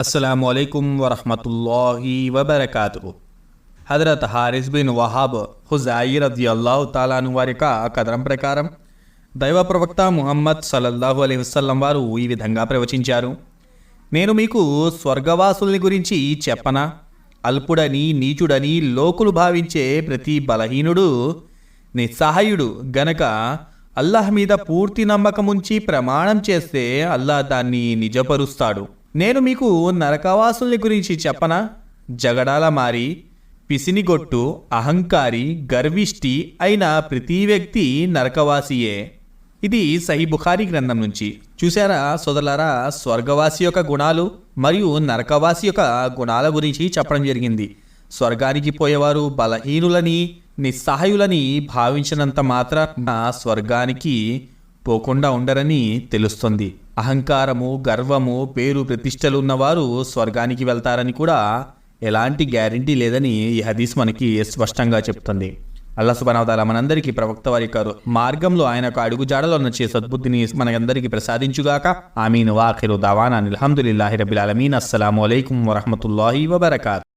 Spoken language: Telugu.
అస్సలం అయికం వరహమతుల్లాహి వబర్కాతు హజరత్ హారిస్ బిన్ వహాబ్ హుజాయిర్ అది అల్లాహు తాలాను వారి యొక్క కథనం ప్రకారం దైవ ప్రవక్త ముహమ్మద్ సల్లల్లాహు అలీ వసల్లం వారు ఈ విధంగా ప్రవచించారు. నేను మీకు స్వర్గవాసుల్ని గురించి చెప్పనా? అల్పుడని నీచుడని లోకులు భావించే ప్రతి బలహీనుడు నిస్సహాయుడు గనక అల్లాహ్ మీద పూర్తి నమ్మకముంచి ప్రమాణం చేస్తే అల్లాహ్ దాన్ని నిజపరుస్తాడు. నేను మీకు నరకవాసుల్ని గురించి చెప్పనా? జగడాల మారి పిసినిగొట్టు అహంకారి గర్విష్టి అయిన ప్రతి వ్యక్తి నరకవాసియే. ఇది సహీ బుఖారీ గ్రంథం నుంచి. చూసారా సోదరులారా? స్వర్గవాసి యొక్క గుణాలు మరియు నరకవాసి యొక్క గుణాల గురించి చెప్పడం జరిగింది. స్వర్గానికి పోయేవారు బలహీనులని నిస్సహాయులని భావించినంత మాత్రాన స్వర్గానికి పోకుండా ఉండరని తెలుస్తుంది. అహంకారము గర్వము పేరు ప్రతిష్టలు ఉన్నవారు స్వర్గానికి వెళ్తారని కూడా ఎలాంటి గ్యారంటీ లేదని ఈ హదీస్ మనకి స్పష్టంగా చెప్తుంది. అల్లా సుబనవతాల మనందరికీ ప్రవక్త వారి కారు మార్గంలో ఆయన అడుగు జాడలో నచ్చే సద్బుద్ధిని మనందరికీ ప్రసాదించుగాక. ఆమీన్. వాఖిరు దవానా. అల్హమ్దుల్లాహి రబిల్ అలమీన్ అస్సలం అయికం వరహమతుల్లాహి వబర్కాత్.